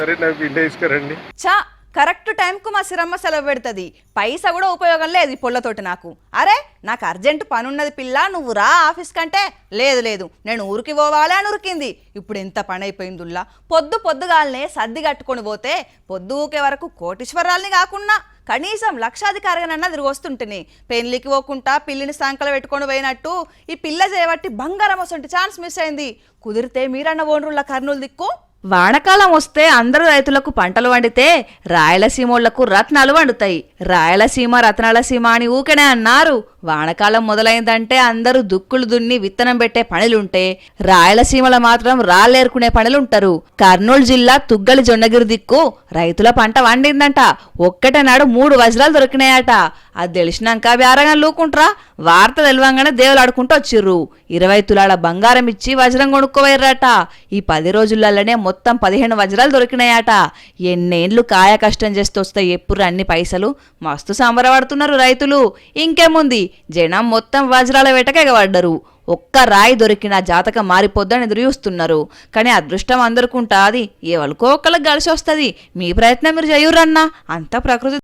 సరే నాకు బిడ్డ చా కరెక్ట్ టైంకు మా సిరమ్మ సెలవు పెడుతుంది. పైసా కూడా ఉపయోగం లేదు ఈ నాకు. అరే నాకు అర్జెంట్ పనున్నది పిల్ల నువ్వు రా ఆఫీస్ కంటే. లేదు లేదు నేను ఊరికి పోవాలి అని ఉరికింది. ఇప్పుడు ఎంత పని అయిపోయిందుల్లా పొద్దు పొద్దుగాలనే సర్ది కట్టుకొని పోతే పొద్దు ఊకే వరకు కోటీశ్వరాల్ని కాకుండా కనీసం లక్షాధికారిగానన్నా తిరిగి వస్తుంటేనే. పెళ్ళికి పోకుండా పిల్లిని సంకలు పెట్టుకొని పోయినట్టు. ఈ పిల్ల చేయబట్టి బంగారం వస్తుంటే ఛాన్స్ మిస్ అయింది. కుదిరితే మీరన్న ఓనరుల కర్నూలు దిక్కు. వానకాలం వస్తే అందరు రైతులకు పంటలు వండితే రాయలసీమోళ్ళకు రత్నాలు వండుతాయి. రాయలసీమ రత్నాల సీమ అని ఊకనే అన్నారు. వానకాలం మొదలైందంటే అందరూ దుక్కులు దున్ని విత్తనం పెట్టే పనులుంటే రాయలసీమలో మాత్రం రాళ్ళేరుకునే పనులుంటారు. కర్నూలు జిల్లా తుగ్గలి జొన్నగిరి దిక్కు రైతుల పంట వండిందంట. ఒక్కటే నాడు మూడు వజ్రాలు దొరికినాయట. అది తెలిసినాక వ్యారంగా లూకుంట్రా? వార్త తెలవంగానే దేవులు ఆడుకుంటూ వచ్చిర్రు. ఇరవై తులాల బంగారం ఇచ్చి వజ్రం కొనుక్కోవయ్యారట ఈ పది రోజులలోనే మొత్తం పదిహేను వజ్రాలు దొరికినాయట. ఎన్నేండ్లు కాయ కష్టం చేస్తూ వస్తాయి ఎప్పుడు అన్ని పైసలు? మస్తు సంబరపడుతున్నారు రైతులు. ఇంకేముంది? జనం మొత్తం వజ్రాల వెటకెగబడ్డరు ఒక్క రాయి దొరికిన జాతకం మారిపోద్దని ఎదురు చూస్తున్నారు కానీ అదృష్టం అందరికుంటాది. ఎవరికో ఒక్కళ్ళకి కలిసి వస్తుంది మీ ప్రయత్నం మీరు చేయురన్నా అంత ప్రకృతి